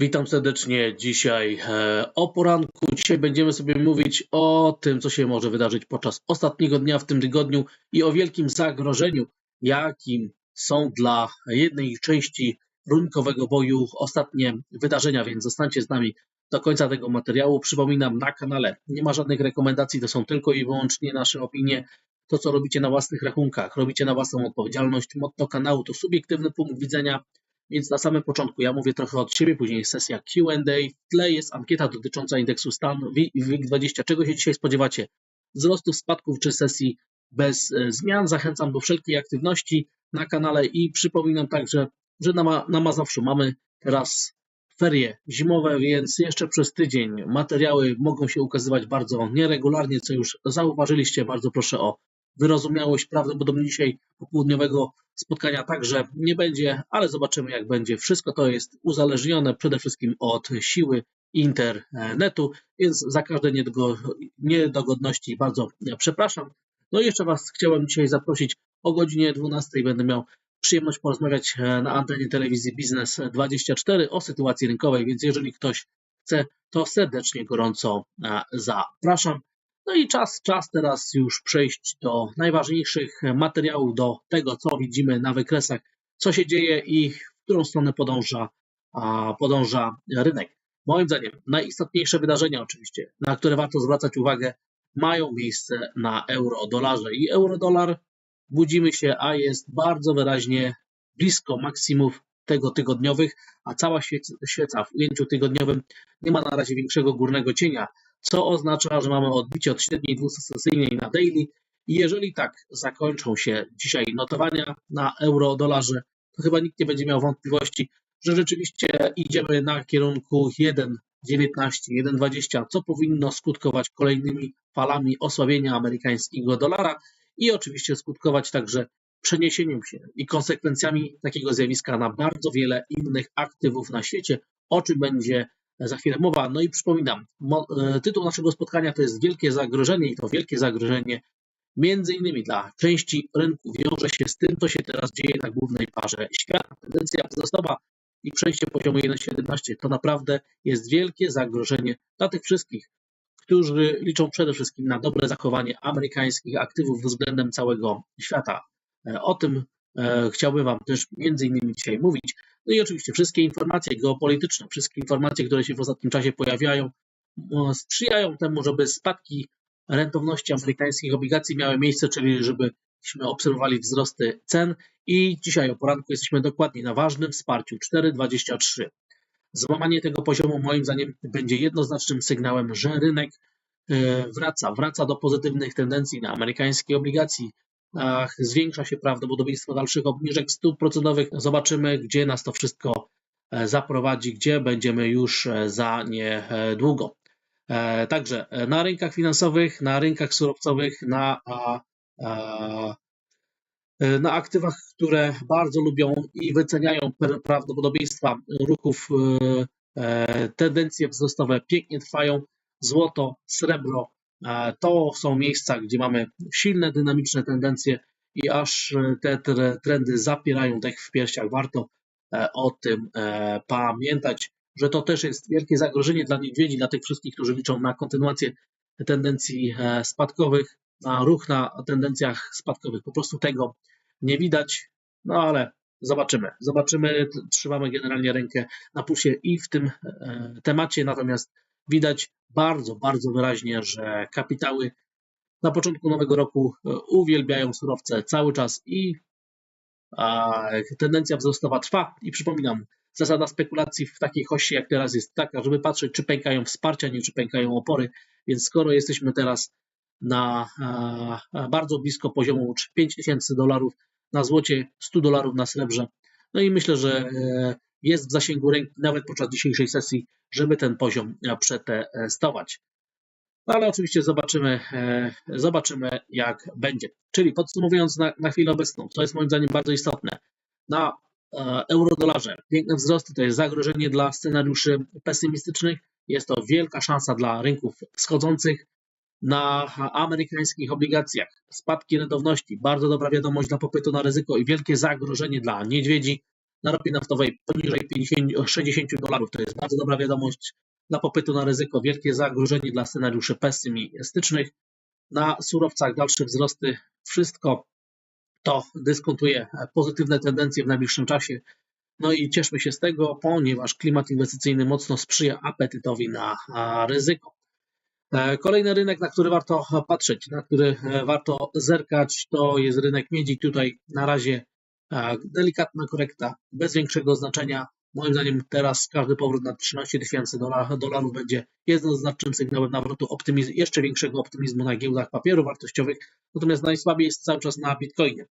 Witam serdecznie dzisiaj e, o poranku. Dzisiaj będziemy sobie mówić o tym, co się może wydarzyć podczas ostatniego dnia w tym tygodniu i o wielkim zagrożeniu, jakim są dla jednej części rynkowego boju ostatnie wydarzenia, więc zostańcie z nami do końca tego materiału. Przypominam, na kanale nie ma żadnych rekomendacji, to są tylko i wyłącznie nasze opinie. To, co robicie na własnych rachunkach, robicie na własną odpowiedzialność. Motto kanału to subiektywny punkt widzenia więc na samym początku ja mówię trochę od siebie, później jest sesja QA. W tle jest ankieta dotycząca indeksu stan WIG20. Czego się dzisiaj spodziewacie? Wzrostu, spadków czy sesji bez e, zmian? Zachęcam do wszelkiej aktywności na kanale i przypominam także, że na, na Mazowszu mamy teraz ferie zimowe, więc jeszcze przez tydzień materiały mogą się ukazywać bardzo nieregularnie, co już zauważyliście. Bardzo proszę o wyrozumiałość. Prawdopodobnie dzisiaj popołudniowego spotkania także nie będzie, ale zobaczymy jak będzie. Wszystko to jest uzależnione przede wszystkim od siły internetu, więc za każde niedogodności bardzo przepraszam. No i jeszcze Was chciałem dzisiaj zaprosić o godzinie 12. Będę miał przyjemność porozmawiać na antenie telewizji Biznes 24 o sytuacji rynkowej, więc jeżeli ktoś chce, to serdecznie gorąco zapraszam. No i czas, czas teraz już przejść do najważniejszych materiałów, do tego, co widzimy na wykresach, co się dzieje i w którą stronę podąża, podąża rynek. Moim zdaniem najistotniejsze wydarzenia oczywiście, na które warto zwracać uwagę, mają miejsce na euro-dolarze i euro-dolar budzimy się, a jest bardzo wyraźnie blisko maksimów tego tygodniowych, a cała świeca w ujęciu tygodniowym nie ma na razie większego górnego cienia, co oznacza, że mamy odbicie od średniej dwusesyjnej na daily. I jeżeli tak zakończą się dzisiaj notowania na euro-dolarze, to chyba nikt nie będzie miał wątpliwości, że rzeczywiście idziemy na kierunku 1,19, 1,20, co powinno skutkować kolejnymi falami osłabienia amerykańskiego dolara i oczywiście skutkować także przeniesieniem się i konsekwencjami takiego zjawiska na bardzo wiele innych aktywów na świecie, o czym będzie za chwilę mowa. No i przypominam, e, tytuł naszego spotkania to jest Wielkie Zagrożenie i to wielkie zagrożenie między innymi dla części rynku wiąże się z tym, co się teraz dzieje na głównej parze świata. Tendencja wzrostowa i przejście poziomu 1,17 to naprawdę jest wielkie zagrożenie dla tych wszystkich, którzy liczą przede wszystkim na dobre zachowanie amerykańskich aktywów względem całego świata. E, o tym e, chciałbym Wam też między innymi dzisiaj mówić. No i oczywiście wszystkie informacje geopolityczne, wszystkie informacje, które się w ostatnim czasie pojawiają, sprzyjają temu, żeby spadki rentowności amerykańskich obligacji miały miejsce, czyli żebyśmy obserwowali wzrosty cen i dzisiaj o poranku jesteśmy dokładnie na ważnym wsparciu 4,23. Złamanie tego poziomu moim zdaniem będzie jednoznacznym sygnałem, że rynek e, wraca, wraca do pozytywnych tendencji na amerykańskiej obligacji, zwiększa się prawdopodobieństwo dalszych obniżek stóp procentowych. Zobaczymy, gdzie nas to wszystko e, zaprowadzi, gdzie będziemy już e, za niedługo. E, także na rynkach finansowych, na rynkach surowcowych, na, na aktywach, które bardzo lubią i wyceniają prawdopodobieństwa ruchów, tendencje wzrostowe pięknie trwają. Złoto, srebro, to są miejsca, gdzie mamy silne, dynamiczne tendencje i aż te trendy zapierają dech w piersiach. Warto e, o tym e, pamiętać, że to też jest wielkie zagrożenie dla niedźwiedzi, dla tych wszystkich, którzy liczą na kontynuację tendencji e, spadkowych, na ruch na tendencjach spadkowych. Po prostu tego nie widać, no ale zobaczymy. Zobaczymy, trzymamy generalnie rękę na pulsie i w tym temacie, natomiast widać bardzo, bardzo wyraźnie, że kapitały na początku nowego roku e, uwielbiają surowce cały czas i tendencja wzrostowa trwa. I przypominam, zasada spekulacji w takiej hości jak teraz jest taka, żeby patrzeć, czy pękają wsparcia, nie czy pękają opory. Więc skoro jesteśmy teraz na bardzo blisko poziomu 5000 dolarów na złocie, 100 dolarów na srebrze, no i myślę, że e, jest w zasięgu ręki nawet podczas dzisiejszej sesji, żeby ten poziom przetestować. No ale oczywiście zobaczymy, e, zobaczymy jak będzie. Czyli podsumowując na, na chwilę obecną, to jest moim zdaniem bardzo istotne. Na e, euro-dolarze piękne wzrosty to jest zagrożenie dla scenariuszy pesymistycznych. Jest to wielka szansa dla rynków wschodzących. Na amerykańskich obligacjach spadki rentowności, bardzo dobra wiadomość dla popytu na ryzyko i wielkie zagrożenie dla niedźwiedzi na ropie naftowej poniżej 50, 60 dolarów. To jest bardzo dobra wiadomość dla popytu na ryzyko, wielkie zagrożenie dla scenariuszy pesymistycznych. Na surowcach dalsze wzrosty, wszystko to dyskontuje pozytywne tendencje w najbliższym czasie. No i cieszmy się z tego, ponieważ klimat inwestycyjny mocno sprzyja apetytowi na ryzyko. E, kolejny rynek, na który warto patrzeć, na który e, warto zerkać, to jest rynek miedzi. Tutaj na razie delikatna korekta, bez większego znaczenia. Moim zdaniem teraz każdy powrót na 13 tysięcy dolarów będzie jednoznacznym sygnałem nawrotu optymizmu, jeszcze większego optymizmu na giełdach papierów wartościowych, natomiast najsłabiej jest cały czas na Bitcoinie.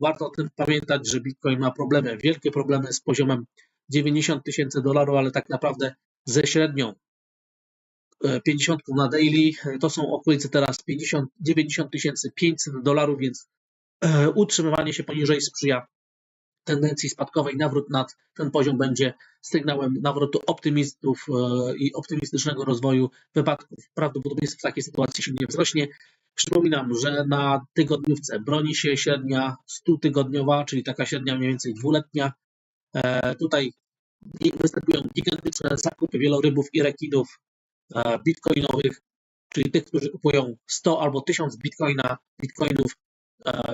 Warto o tym pamiętać, że Bitcoin ma problemy, wielkie problemy z poziomem 90 tysięcy dolarów, ale tak naprawdę ze średnią 50 na daily, to są okolice teraz 50, 90 500 dolarów, więc e, utrzymywanie się poniżej sprzyja tendencji spadkowej. Nawrót nad ten poziom będzie sygnałem nawrotu optymistów e, i optymistycznego rozwoju wypadków. W takiej sytuacji silnie wzrośnie. Przypominam, że na tygodniówce broni się średnia 100-tygodniowa, czyli taka średnia mniej więcej dwuletnia. E, tutaj występują gigantyczne zakupy wielorybów i rekinów E, bitcoinowych, czyli tych, którzy kupują 100 albo 1000 bitcoina, bitcoinów, e,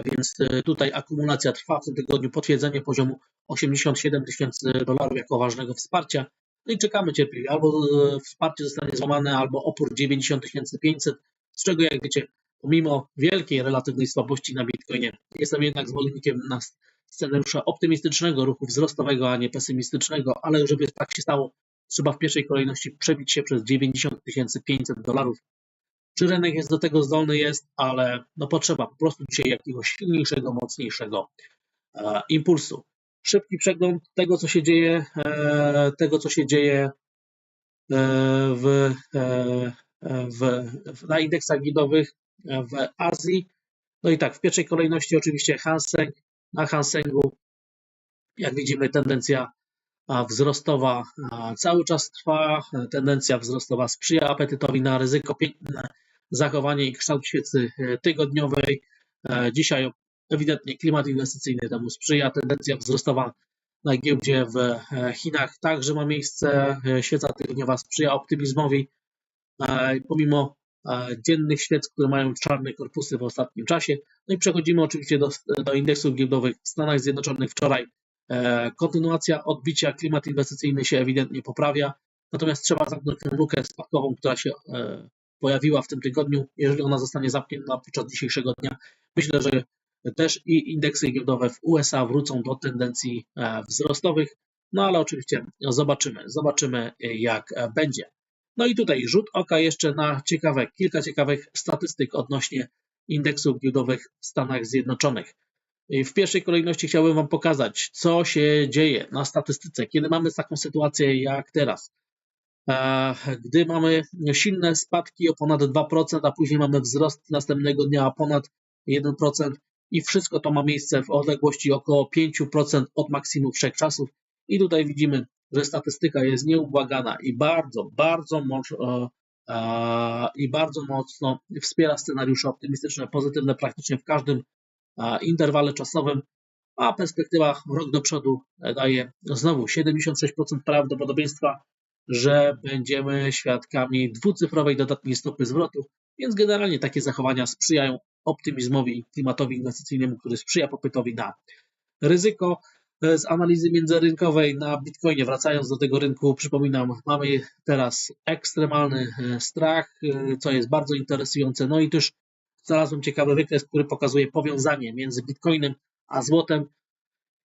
więc e, tutaj akumulacja trwa w tym tygodniu, potwierdzenie poziomu 87 tysięcy dolarów jako ważnego wsparcia. No i czekamy cierpliwie, albo wsparcie zostanie złamane, albo opór 90 500, z czego jak wiecie, pomimo wielkiej relatywnej słabości na bitcoinie, jestem jednak zwolennikiem na scenariusza optymistycznego ruchu wzrostowego, a nie pesymistycznego, ale żeby tak się stało, trzeba w pierwszej kolejności przebić się przez 90 500 dolarów. Czy rynek jest do tego zdolny? Jest, ale no potrzeba po prostu dzisiaj jakiegoś silniejszego, mocniejszego e, impulsu. Szybki przegląd tego, co się dzieje, e, tego, co się dzieje e, w, e, w, w, na indeksach giełdowych w Azji. No i tak, w pierwszej kolejności oczywiście Hanseng. Na Hansengu, jak widzimy, tendencja wzrostowa cały czas trwa. Tendencja wzrostowa sprzyja apetytowi na ryzyko, zachowanie i kształt świecy e, tygodniowej. E, dzisiaj ewidentnie klimat inwestycyjny temu sprzyja. Tendencja wzrostowa na giełdzie w e, Chinach także ma miejsce. Świeca tygodniowa sprzyja optymizmowi. Pomimo dziennych świec, które mają czarne korpusy w ostatnim czasie. No i przechodzimy oczywiście do, do indeksów giełdowych w Stanach Zjednoczonych. Wczoraj kontynuacja odbicia, klimat inwestycyjny się ewidentnie poprawia, natomiast trzeba zamknąć tę lukę spadkową, która się pojawiła w tym tygodniu. Jeżeli ona zostanie zamknięta podczas dzisiejszego dnia, myślę, że też i indeksy giełdowe w USA wrócą do tendencji e, wzrostowych, no ale oczywiście zobaczymy, zobaczymy jak będzie. No i tutaj rzut oka jeszcze na ciekawe, kilka ciekawych statystyk odnośnie indeksów giełdowych w Stanach Zjednoczonych. W pierwszej kolejności chciałbym Wam pokazać, co się dzieje na statystyce, kiedy mamy taką sytuację jak teraz. E, gdy mamy silne spadki o ponad 2%, a później mamy wzrost następnego dnia o ponad 1% i wszystko to ma miejsce w odległości około 5% od maksimum wszechczasów. I tutaj widzimy, że statystyka jest nieubłagana i bardzo, bardzo mocno, e, i bardzo mocno wspiera scenariusze optymistyczne, pozytywne praktycznie w każdym interwale czasowym, a perspektywa rok do przodu daje znowu 76% prawdopodobieństwa, że będziemy świadkami dwucyfrowej dodatniej stopy zwrotu, więc generalnie takie zachowania sprzyjają optymizmowi i klimatowi inwestycyjnemu, który sprzyja popytowi na ryzyko. Z analizy międzyrynkowej na Bitcoinie, wracając do tego rynku, przypominam, mamy teraz ekstremalny e, strach, e, co jest bardzo interesujące. No i też znalazłem ciekawy wykres, który pokazuje powiązanie między Bitcoinem a złotem.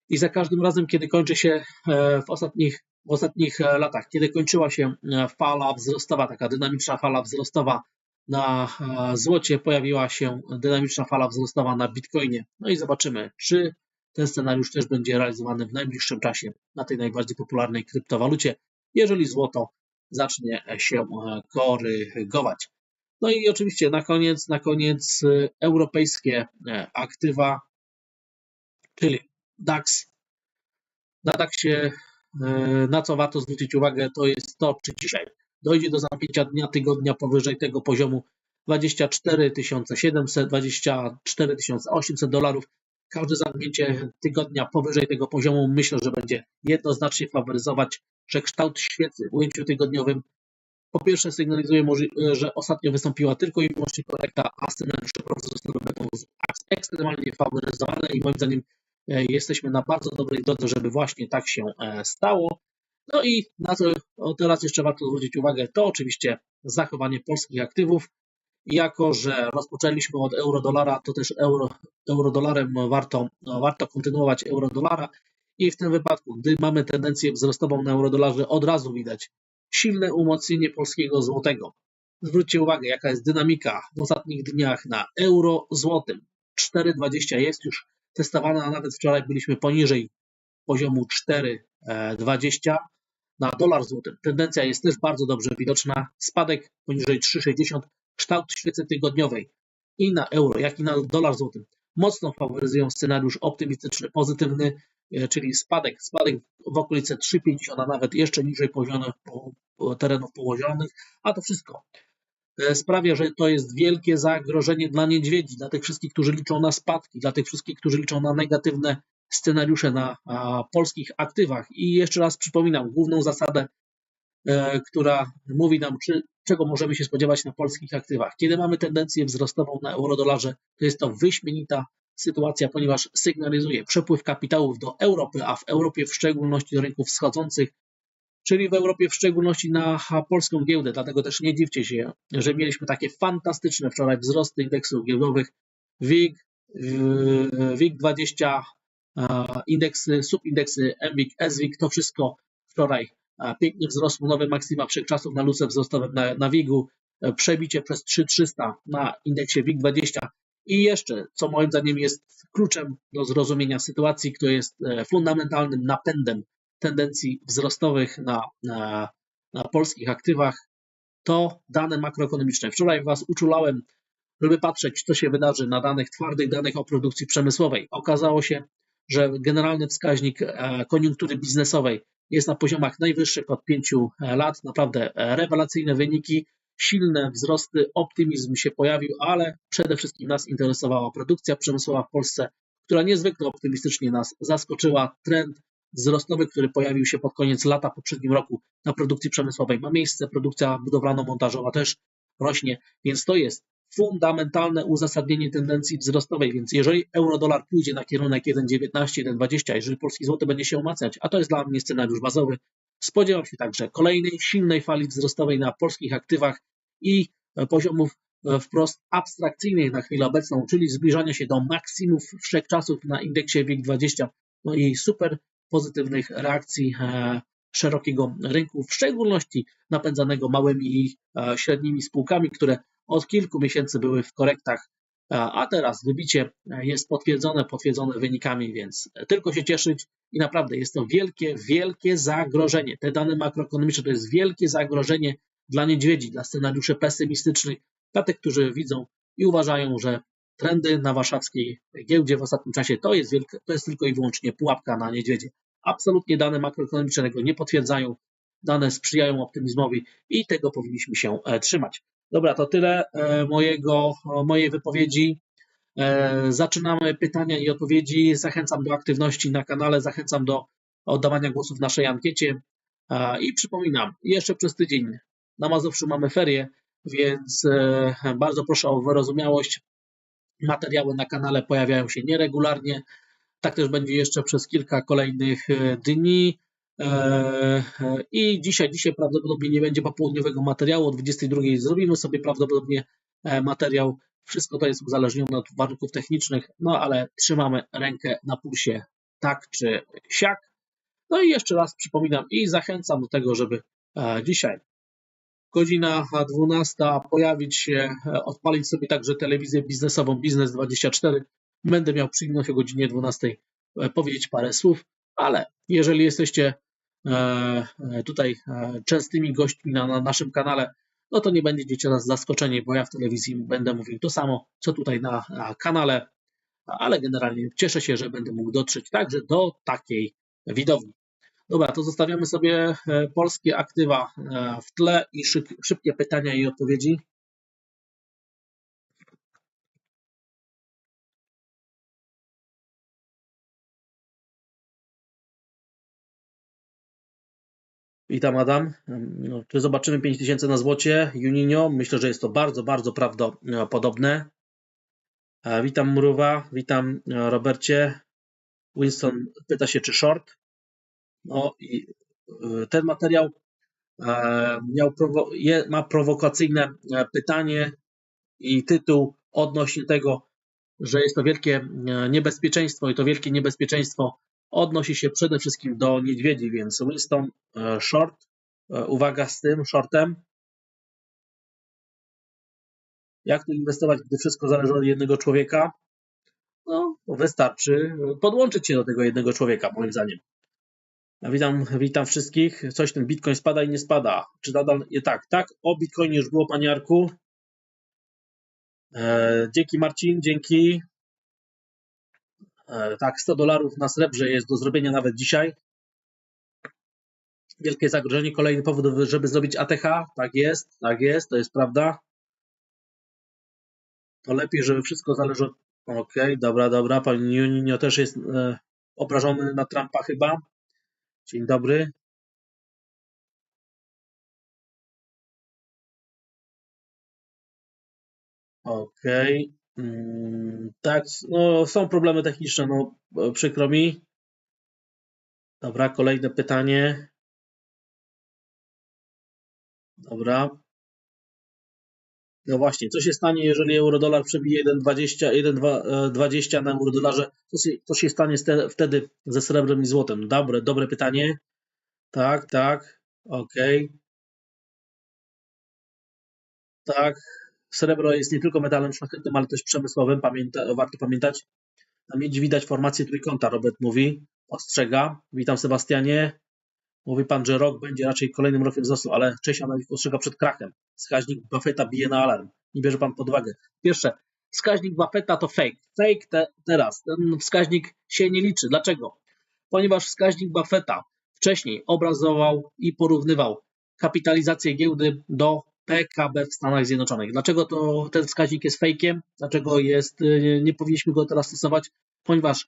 I za każdym razem, kiedy kończy się e, w ostatnich, w ostatnich e, latach, kiedy kończyła się e, fala wzrostowa, taka dynamiczna fala wzrostowa na złocie, pojawiła się dynamiczna fala wzrostowa na Bitcoinie. No i zobaczymy, czy ten scenariusz też będzie realizowany w najbliższym czasie na tej najbardziej popularnej kryptowalucie, jeżeli złoto zacznie się korygować. No i oczywiście na koniec, na koniec europejskie e, aktywa, czyli DAX. Na DAXie, e, na co warto zwrócić uwagę, to jest to, czy dzisiaj dojdzie do zamknięcia dnia, tygodnia powyżej tego poziomu 24 700, 24 800 dolarów. każde zamknięcie tygodnia powyżej tego poziomu myślę, że będzie jednoznacznie faworyzować, że kształt świecy w ujęciu tygodniowym po pierwsze sygnalizuje, że ostatnio wystąpiła tylko i wyłącznie korekta, a scenariusze wzrostowe będą ekstremalnie faworyzowane i moim zdaniem e, jesteśmy na bardzo dobrej drodze, żeby właśnie tak się e, stało. No i na co teraz jeszcze warto zwrócić uwagę, to oczywiście zachowanie polskich aktywów. Jako, że rozpoczęliśmy od euro-dolara, to też euro, euro-dolarem warto, no, warto kontynuować euro-dolara. I w tym wypadku, gdy mamy tendencję wzrostową na euro-dolarze, od razu widać silne umocnienie polskiego złotego. Zwróćcie uwagę, jaka jest dynamika w ostatnich dniach na euro złotym. 4,20 jest już testowana, a nawet wczoraj byliśmy poniżej poziomu 4,20 na dolar złoty. Tendencja jest też bardzo dobrze widoczna. Spadek poniżej 3,60, kształt świecy tygodniowej i na euro, jak i na dolar złoty mocno faworyzują scenariusz optymistyczny, pozytywny, e, czyli spadek, spadek w okolice 3,50, a nawet jeszcze niżej poziomów terenów położonych, a to wszystko e, sprawia, że to jest wielkie zagrożenie dla niedźwiedzi, dla tych wszystkich, którzy liczą na spadki, dla tych wszystkich, którzy liczą na negatywne scenariusze na polskich aktywach. I jeszcze raz przypominam główną zasadę, e, która mówi nam, czy, czego możemy się spodziewać na polskich aktywach. Kiedy mamy tendencję wzrostową na eurodolarze, to jest to wyśmienita sytuacja, ponieważ sygnalizuje przepływ kapitałów do Europy, a w Europie w szczególności do rynków wschodzących, czyli w Europie w szczególności na polską giełdę. Dlatego też nie dziwcie się, że mieliśmy takie fantastyczne wczoraj wzrosty indeksów giełdowych. WIG, WIG 20, indeksy, subindeksy MWIG, SWIG, to wszystko wczoraj pięknie wzrosło, nowe maksyma wszechczasów na luce wzrostowym na, na WIG-u, przebicie przez 3300 na indeksie WIG 20 i jeszcze, co moim zdaniem jest kluczem do zrozumienia sytuacji, która jest e, fundamentalnym napędem tendencji wzrostowych na, na, na polskich aktywach, to dane makroekonomiczne. Wczoraj Was uczulałem, żeby patrzeć, co się wydarzy na danych twardych, danych o produkcji przemysłowej. Okazało się, że generalny wskaźnik e, koniunktury biznesowej jest na poziomach najwyższych od pięciu lat. Naprawdę e, rewelacyjne wyniki, silne wzrosty, optymizm się pojawił, ale przede wszystkim nas interesowała produkcja przemysłowa w Polsce, która niezwykle optymistycznie nas zaskoczyła. Trend wzrostowy, który pojawił się pod koniec lata poprzednim roku na produkcji przemysłowej. Ma miejsce, produkcja budowlano-montażowa też rośnie, więc to jest fundamentalne uzasadnienie tendencji wzrostowej, więc jeżeli euro-dolar pójdzie na kierunek 1,19, 1,20, jeżeli polski złoty będzie się umacniać, a to jest dla mnie scenariusz bazowy, spodziewam się także kolejnej silnej fali wzrostowej na polskich aktywach i poziomów wprost abstrakcyjnych na chwilę obecną, czyli zbliżania się do maksimów wszechczasów na indeksie WIG20, no i super pozytywnych reakcji e, szerokiego rynku, w szczególności napędzanego małymi i e, średnimi spółkami, które od kilku miesięcy były w korektach, a teraz wybicie jest potwierdzone, potwierdzone wynikami, więc tylko się cieszyć i naprawdę jest to wielkie, wielkie zagrożenie. Te dane makroekonomiczne to jest wielkie zagrożenie dla niedźwiedzi, dla scenariuszy pesymistycznych, dla tych, którzy widzą i uważają, że trendy na warszawskiej giełdzie w ostatnim czasie to jest, wielkie, to jest tylko i wyłącznie pułapka na niedźwiedzie. Absolutnie dane makroekonomiczne tego nie potwierdzają, dane sprzyjają optymizmowi i tego powinniśmy się e, trzymać. Dobra, to tyle e, mojego, mojej wypowiedzi. E, zaczynamy pytania i odpowiedzi. Zachęcam do aktywności na kanale, zachęcam do oddawania głosów w naszej ankiecie. E, I przypominam, jeszcze przez tydzień na Mazowszu mamy ferie, więc bardzo proszę o wyrozumiałość. Materiały na kanale pojawiają się nieregularnie. Tak też będzie jeszcze przez kilka kolejnych dni. E, I dzisiaj, dzisiaj prawdopodobnie nie będzie popołudniowego materiału. O 22 zrobimy sobie prawdopodobnie e, materiał. Wszystko to jest uzależnione od warunków technicznych, no ale trzymamy rękę na pulsie tak czy siak. No i jeszcze raz przypominam i zachęcam do tego, żeby e, dzisiaj godzina 12 pojawić się, odpalić sobie także telewizję biznesową Biznes 24. Będę miał przyjemność o godzinie 12 powiedzieć parę słów, ale jeżeli jesteście E, e, tutaj e, częstymi gośćmi na, na naszym kanale, no to nie będziecie nas zaskoczeni, bo ja w telewizji będę mówił to samo, co tutaj na kanale, ale generalnie cieszę się, że będę mógł dotrzeć także do takiej widowni. Dobra, to zostawiamy sobie e, polskie aktywa e, w tle i szybkie pytania i odpowiedzi. Witam Adam. No, czy zobaczymy 5000 na złocie? Juninho, myślę, że jest to bardzo, bardzo prawdopodobne. E, witam Mruwa, witam Robercie. Winston pyta się, czy short? No i e, ten materiał miał prowo ma prowokacyjne pytanie i tytuł odnośnie tego, że jest to wielkie niebezpieczeństwo i to wielkie niebezpieczeństwo odnosi się przede wszystkim do niedźwiedzi, więc Winston short. Uwaga z tym shortem. Jak tu inwestować, gdy wszystko zależy od jednego człowieka? No, wystarczy podłączyć się do tego jednego człowieka, moim zdaniem. Witam, witam wszystkich. Coś ten Bitcoin spada i nie spada. Czy nadal tak? Tak, o Bitcoinie już było, panie Jarku. E, dzięki Marcin, dzięki. E, tak, 100 dolarów na srebrze jest do zrobienia nawet dzisiaj. Wielkie zagrożenie, kolejny powód, żeby zrobić ATH. Tak jest, tak jest, to jest prawda to lepiej, żeby wszystko zależy od... Okej, okay, dobra, dobra. Pan Juninio też jest e, obrażony na Trumpa chyba. Dzień dobry. Okej. Mm, tak, no są problemy techniczne, no przykro mi. Dobra, kolejne pytanie. Dobra. No właśnie, co się stanie, jeżeli euro-dolar przebije 1,20 1,20 na euro-dolarze? Co się, co się stanie wtedy ze srebrem i złotem? Dobre, dobre pytanie. Tak, tak, okej. Okay. Tak, srebro jest nie tylko metalem szlachetnym, ale też przemysłowym, Pamięta, warto pamiętać. Na miedzi widać formację trójkąta, Robert mówi, ostrzega. Witam Sebastianie. Mówi pan, że rok będzie raczej kolejnym rokiem wzrostu, ale część analityków ostrzega przed krachem. Wskaźnik Buffetta bije na alarm. Nie bierze pan pod uwagę. Pierwsze, wskaźnik Buffetta to fake. Fake te, teraz. Ten wskaźnik się nie liczy. Dlaczego? Ponieważ wskaźnik Buffetta wcześniej obrazował i porównywał kapitalizację giełdy do PKB w Stanach Zjednoczonych. Dlaczego to, ten wskaźnik jest fejkiem? Dlaczego jest, nie powinniśmy go teraz stosować? Ponieważ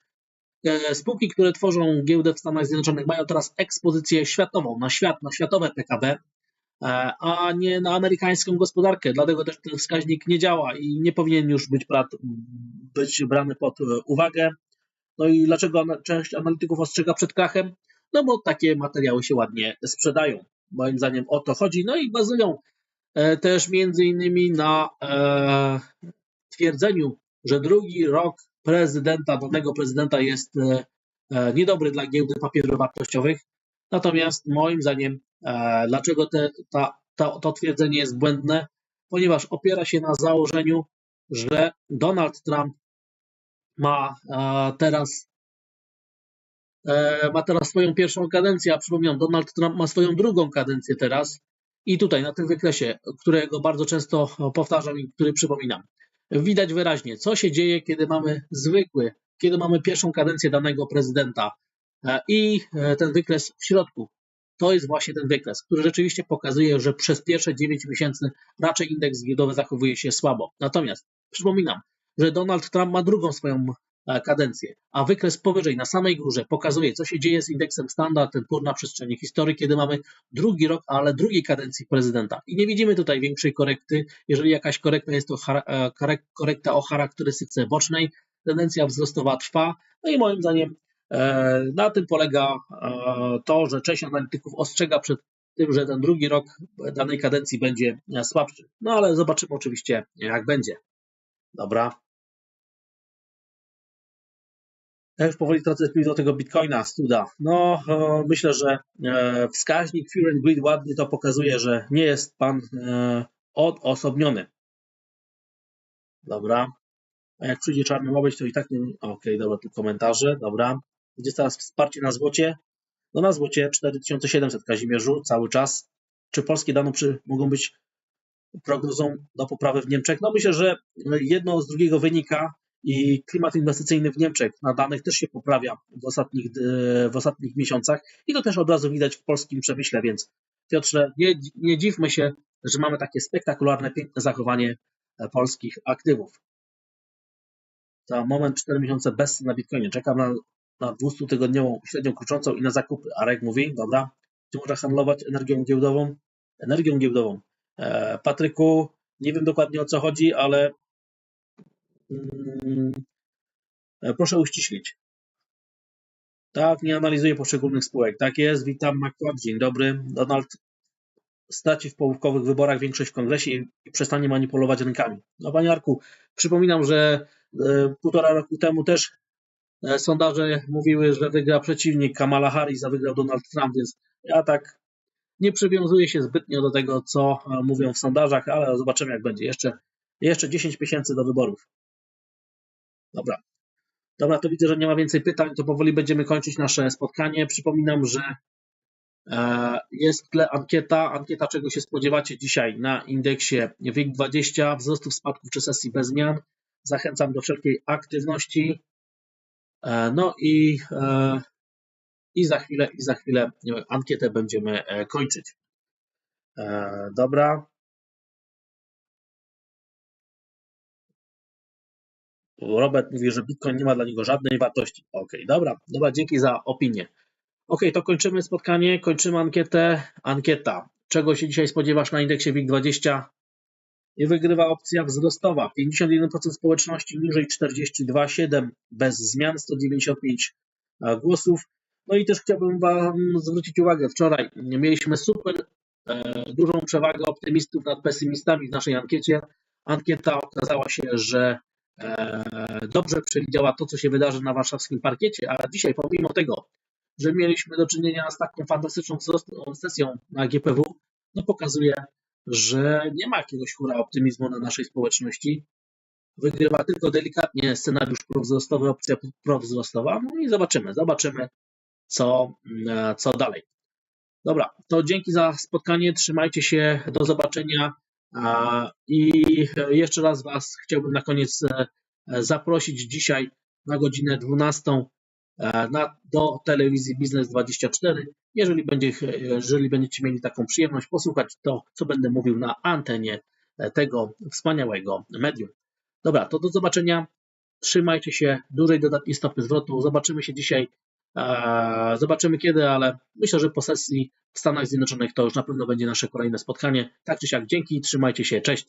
spółki, które tworzą giełdę w Stanach Zjednoczonych, mają teraz ekspozycję światową, na świat, na światowe PKB, e, a nie na amerykańską gospodarkę. Dlatego też ten wskaźnik nie działa i nie powinien już być, być brany pod uwagę. No i dlaczego część analityków ostrzega przed krachem? No bo takie materiały się ładnie sprzedają. Moim zdaniem o to chodzi. No i bazują e, też między innymi na twierdzeniu, że drugi rok prezydenta, danego prezydenta jest e, e, niedobry dla giełdy papierów wartościowych. Natomiast moim zdaniem, e, dlaczego te, ta, ta, to twierdzenie jest błędne? Ponieważ opiera się na założeniu, że Donald Trump ma teraz ma teraz swoją pierwszą kadencję, a przypominam, Donald Trump ma swoją drugą kadencję teraz. I tutaj na tym wykresie, którego bardzo często powtarzam i który przypominam, widać wyraźnie, co się dzieje, kiedy mamy zwykły, kiedy mamy pierwszą kadencję danego prezydenta e, i e, ten wykres w środku. To jest właśnie ten wykres, który rzeczywiście pokazuje, że przez pierwsze 9 miesięcy raczej indeks giełdowy zachowuje się słabo. Natomiast przypominam, że Donald Trump ma drugą swoją kadencję, a wykres powyżej na samej górze pokazuje, co się dzieje z indeksem Standard Poor's na przestrzeni historii, kiedy mamy drugi rok, ale drugiej kadencji prezydenta. I nie widzimy tutaj większej korekty. Jeżeli jakaś korekta jest to e, korekta o charakterystyce bocznej, tendencja wzrostowa trwa. No i moim zdaniem e, na tym polega to, że część analityków ostrzega przed tym, że ten drugi rok danej kadencji będzie słabszy. No ale zobaczymy oczywiście, jak będzie. Dobra. Ja już powoli tracę do tego Bitcoina, studa. No, myślę, że e, wskaźnik Fear and Greed ładnie to pokazuje, że nie jest pan e, odosobniony. Dobra. A jak przyjdzie czarny łobyć, to i tak nie... Okej, okay, dobra, tu komentarze, dobra. Gdzie teraz wsparcie na złocie? No na złocie 4700 Kazimierzu cały czas. Czy polskie dane przy, mogą być prognozą do poprawy w Niemczech? No myślę, że jedno z drugiego wynika i klimat inwestycyjny w Niemczech na danych też się poprawia w ostatnich, e, w ostatnich miesiącach i to też od razu widać w polskim przemyśle, więc Piotrze, nie, nie dziwmy się, że mamy takie spektakularne, piękne zachowanie e, polskich aktywów. Za moment 4 miesiące bez na Bitcoinie. Czekam na, na 200-tygodniową średnią kluczącą i na zakupy. Arek mówi, dobra, gdzie można handlować energią giełdową. Energią giełdową. E, Patryku, nie wiem dokładnie o co chodzi, ale proszę uściślić. Tak, nie analizuję poszczególnych spółek. Tak jest, witam McCloud, dzień dobry. Donald straci w połówkowych wyborach większość w kongresie i, przestanie manipulować rynkami. No panie Arku, przypominam, że e, półtora roku temu też e, sondaże mówiły, że wygra przeciwnik Kamala Harris, a wygrał Donald Trump, więc ja tak nie przywiązuję się zbytnio do tego, co e, mówią w sondażach, ale zobaczymy jak będzie. Jeszcze, jeszcze 10 miesięcy do wyborów. Dobra. Dobra, to widzę, że nie ma więcej pytań, to powoli będziemy kończyć nasze spotkanie. Przypominam, że e, jest tle ankieta. Ankieta, czego się spodziewacie dzisiaj na indeksie WIG20, wzrostów, spadków czy sesji bez zmian. Zachęcam do wszelkiej aktywności. E, no i, i za chwilę, i za chwilę ankietę będziemy kończyć. Dobra. Robert mówi, że Bitcoin nie ma dla niego żadnej wartości. Ok, dobra, dobra, dzięki za opinię. Ok, to kończymy spotkanie, kończymy ankietę. Ankieta. Czego się dzisiaj spodziewasz na indeksie WIG20? I wygrywa opcja wzrostowa. 51% społeczności niżej 42,7 bez zmian, 195 e, głosów. No i też chciałbym Wam zwrócić uwagę, wczoraj mieliśmy super e, dużą przewagę optymistów nad pesymistami w naszej ankiecie. Ankieta okazała się, że dobrze przewidziała to, co się wydarzy na warszawskim parkiecie, a dzisiaj pomimo tego, że mieliśmy do czynienia z taką fantastyczną sesją na GPW, no pokazuje, że nie ma jakiegoś hura optymizmu na naszej społeczności. Wygrywa tylko delikatnie scenariusz prowzrostowy, opcja prowzrostowa, no i zobaczymy, zobaczymy, co, e, co dalej. Dobra, to dzięki za spotkanie, trzymajcie się, do zobaczenia. I jeszcze raz Was chciałbym na koniec e, zaprosić dzisiaj na godzinę 12 e, na, do telewizji Biznes 24. Jeżeli, będzie, jeżeli będziecie mieli taką przyjemność posłuchać to, co będę mówił na antenie e, tego wspaniałego medium. Dobra, to do zobaczenia. Trzymajcie się. Dużej dodatniej stopy zwrotu. Zobaczymy się dzisiaj. Zobaczymy kiedy, ale myślę, że po sesji w Stanach Zjednoczonych to już na pewno będzie nasze kolejne spotkanie. Tak czy siak, dzięki, trzymajcie się, cześć.